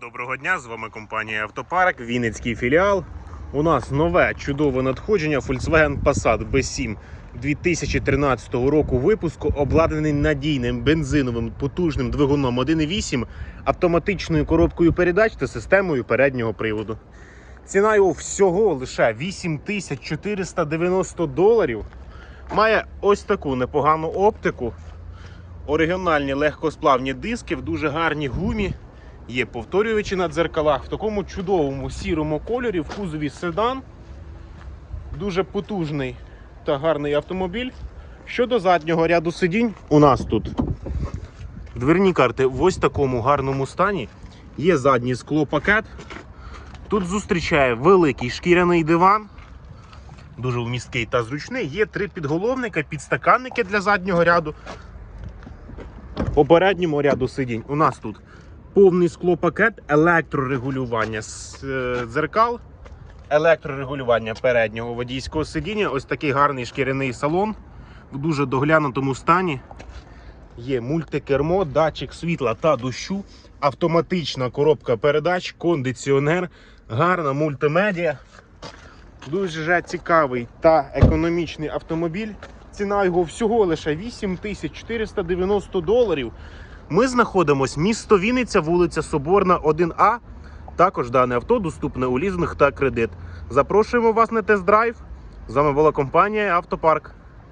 Доброго дня, з вами компанія Автопарк, Вінницький філіал. У нас нове чудове надходження Volkswagen Passat B7 2013 року випуску, обладнаний надійним бензиновим потужним двигуном 1.8, автоматичною коробкою передач та системою переднього приводу. Ціна його всього лише 8490 доларів. Має ось таку непогану оптику, оригінальні легкосплавні диски в дуже гарній гумі. Є повторювачі на дзеркалах в такому чудовому сірому кольорі в кузові седан. Дуже потужний та гарний автомобіль. Щодо заднього ряду сидінь, у нас тут дверні карти в ось такому гарному стані. Є задній склопакет. Тут зустрічає великий шкіряний диван. Дуже вмісткий та зручний. Є три підголовника, підстаканники для заднього ряду. По передньому ряду сидінь у нас тут повний склопакет, електрорегулювання е, дзеркал, електрорегулювання переднього водійського сидіння. Ось такий гарний шкіряний салон в дуже доглянутому стані. Є мультикермо, датчик світла та дощу, автоматична коробка передач, кондиціонер, гарна мультимедіа. Дуже цікавий та економічний автомобіль. Ціна його всього лише 8490 доларів. Ми знаходимося місто Вінниця, вулиця Соборна, 1А. Також дане авто доступне у лізинг та кредит. Запрошуємо вас на тест-драйв. З вами була компанія Автопарк.